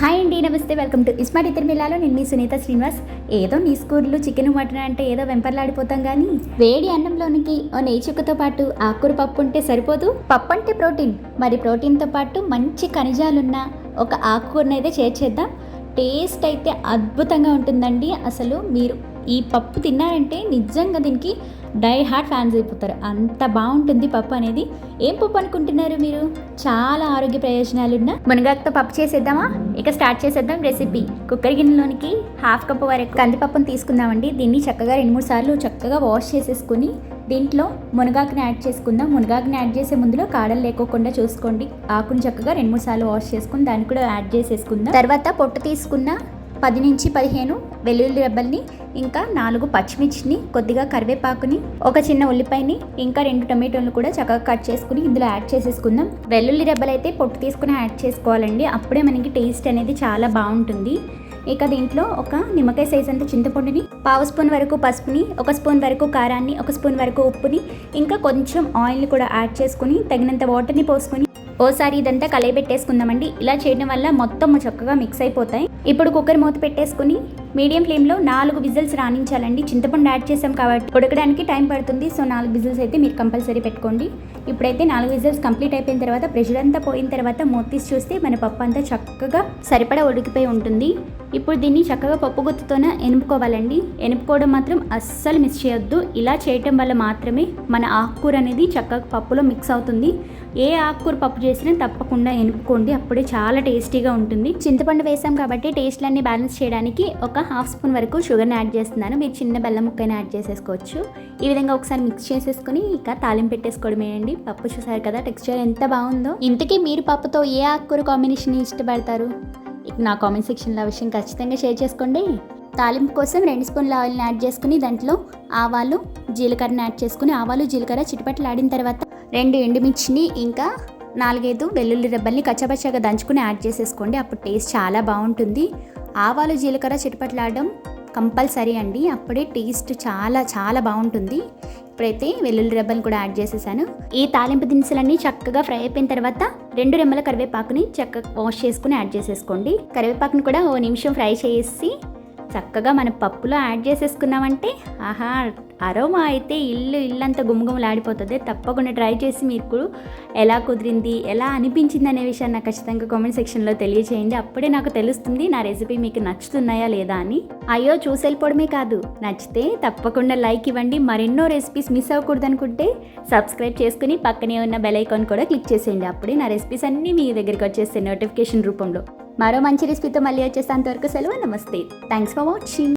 Hi అండి నమస్తే. Welcome to ఇస్మాటి ఇద్దరు మిల్లాలో నేను మీ సునీత శ్రీనివాస్. ఏదో నీ స్కూర్లు చికెన్ మటన్ అంటే ఏదో వెంపర్లాడిపోతాం కానీ వేడి అన్నంలోనికి ఓ నెయ్యి చుక్కతో పాటు ఆకుకూర పప్పు ఉంటే సరిపోదు. పప్పు అంటే ప్రోటీన్. మరి ప్రోటీన్తో పాటు మంచి ఖనిజాలున్న ఒక ఆకుకూరను అయితే చేర్చేద్దాం టేస్ట్ అయితే అద్భుతంగా ఉంటుందండి. అసలు మీరు ఈ పప్పు తిన్నారంటే నిజంగా దీనికి డై హార్ట్ ఫ్యాన్స్ అయిపోతారు. అంత బాగుంటుంది పప్పు అనేది. ఏం పప్పు అనుకుంటున్నారు మీరు? చాలా ఆరోగ్య ప్రయోజనాలున్న మునగాకుతో పప్పు చేసేద్దామా? ఇక స్టార్ట్ చేసేద్దాం రెసిపీ. కుక్కర్ గిన్నెలోనికి హాఫ్ కప్ వరకు కందిపప్పును తీసుకుందామండి. దీన్ని చక్కగా రెండు మూడు సార్లు చక్కగా వాష్ చేసేసుకుని దీంట్లో మునగాకుని యాడ్ చేసుకుందాం. మునగాకుని యాడ్ చేసే ముందులో కాడలు లేకోకుండా చూసుకోండి. ఆకుని చక్కగా రెండు మూడు సార్లు వాష్ చేసుకుని దాన్ని కూడా యాడ్ చేసేసుకుందాం. తర్వాత పొట్టు తీసుకున్న పది నుంచి పదిహేను వెల్లుల్లి రెబ్బల్ని ఇంకా నాలుగు పచ్చిమిర్చిని కొద్దిగా కరివేపాకుని ఒక చిన్న ఉల్లిపాయని ఇంకా రెండు టమాటోలు కూడా చక్కగా కట్ చేసుకుని ఇందులో యాడ్ చేసేసుకుందాం. వెల్లుల్లి రెబ్బలు అయితే పొట్టు తీసుకుని యాడ్ చేసుకోవాలండి. అప్పుడే మనకి టేస్ట్ అనేది చాలా బాగుంటుంది. ఇక దీంట్లో ఒక నిమ్మకాయ సైజ్ అంత చింతపండుని పావు స్పూన్ వరకు పసుపుని ఒక స్పూన్ వరకు కారాన్ని ఒక స్పూన్ వరకు ఉప్పుని ఇంకా కొంచెం ఆయిల్ని కూడా యాడ్ చేసుకుని తగినంత వాటర్ని పోసుకొని ఓసారి ఇదంతా కలయబెట్టేసుకుందామండి ఇలా చేయడం వల్ల మొత్తం చక్కగా మిక్స్ అయిపోతాయి. ఇప్పుడు కుక్కర్ మూత పెట్టేసుకుని మీడియం ఫ్లేమ్లో నాలుగు విజిల్స్ రాణించాలండి. చింతపండు యాడ్ చేసాం కాబట్టి ఉడకడానికి టైం పడుతుంది. సో నాలుగు విజిల్స్ అయితే మీరు కంపల్సరీ పెట్టుకోండి. ఇప్పుడైతే నాలుగు విజిల్స్ కంప్లీట్ అయిపోయిన తర్వాత ప్రెషర్ అంతా పోయిన తర్వాత మూత తీసి చూస్తే మన పప్పు అంతా చక్కగా సరిపడా ఉడికిపోయి ఉంటుంది. ఇప్పుడు దీన్ని చక్కగా పప్పు గుత్తుతోనే ఎనుపుకోవాలండి. ఎనుపుకోవడం మాత్రం అస్సలు మిస్ చేయొద్దు. ఇలా చేయటం వల్ల మాత్రమే మన ఆకుకూర అనేది చక్కగా పప్పులో మిక్స్ అవుతుంది. ఏ ఆకుకూర పప్పు చేసినా తప్పకుండా ఎనుపుకోండి. అప్పుడే చాలా టేస్టీగా ఉంటుంది. చింతపండు వేసాం కాబట్టి టేస్ట్లన్నీ బ్యాలెన్స్ చేయడానికి ఒక హాఫ్ స్పూన్ వరకు షుగర్ని యాడ్ చేస్తున్నాను. మీరు చిన్న బెల్లం ముక్కైనా యాడ్ చేసేసుకోవచ్చు. ఈ విధంగా ఒకసారి మిక్స్ చేసేసుకుని ఇక తాలింపు పెట్టేసుకోవడమే అండి. పప్పు చూసారు కదా టెక్స్చర్ ఎంత బాగుందో. ఇంతకీ మీరు పప్పుతో ఏ ఆకుకూర కాంబినేషన్ ఇష్టపడతారు? నా కామెంట్ సెక్షన్లో ఆ విషయం ఖచ్చితంగా షేర్ చేసుకోండి. తాలింపు కోసం రెండు స్పూన్ల ఆయిల్ని యాడ్ చేసుకుని దాంట్లో ఆవాలు జీలకర్రని యాడ్ చేసుకుని ఆవాలు జీలకర్ర చిటపట్లాడిన తర్వాత రెండు ఎండుమిర్చిని ఇంకా నాలుగైదు వెల్లుల్లి రెబ్బల్ని కచ్చపచ్చగా దంచుకుని యాడ్ చేసేసుకోండి. అప్పుడు టేస్ట్ చాలా బాగుంటుంది. ఆవాలు జీలకర్ర చిటపట్లాడడం కంపల్సరీ అండి. అప్పుడే టేస్ట్ చాలా చాలా బాగుంటుంది. ఇప్పుడైతే వెల్లుల్లి రెబ్బలు కూడా యాడ్ చేసేసాను. ఈ తాలింపు దినుసులన్నీ చక్కగా ఫ్రై అయిపోయిన తర్వాత రెండు రెమ్మల కరివేపాకుని చక్కగా వాష్ చేసుకుని యాడ్ చేసేసుకోండి. కరివేపాకుని కూడా ఓ నిమిషం ఫ్రై చేసి చక్కగా మన పప్పులో యాడ్ చేసేసుకున్నామంటే ఆహా అరోమా అయితే ఇల్లు ఇల్లంతా గుమగుమలాడిపోతుంది. తప్పకుండా ట్రై చేసి మీకు ఎలా కుదిరింది ఎలా అనిపించింది అనే విషయాన్ని నాకు ఖచ్చితంగా కామెంట్ సెక్షన్లో తెలియచేయండి. అప్పుడే నాకు తెలుస్తుంది నా రెసిపీ మీకు నచ్చుతున్నాయా లేదా అని. అయ్యో చూసెళ్ళిపోవడమే కాదు. నచ్చితే తప్పకుండా లైక్ ఇవ్వండి. మరెన్నో రెసిపీస్ మిస్ అవ్వకూడదు అనుకుంటే సబ్స్క్రైబ్ చేసుకుని పక్కనే ఉన్న బెల్ ఐకాన్ కూడా క్లిక్ చేసేయండి. అప్పుడే నా రెసిపీస్ అన్నీ మీ దగ్గరికి వచ్చేస్తాయి నోటిఫికేషన్ రూపంలో. మరో మంచి రెసిపీతో మళ్ళీ వచ్చేసేంత వరకు సెలవు. నమస్తే. Thanks for watching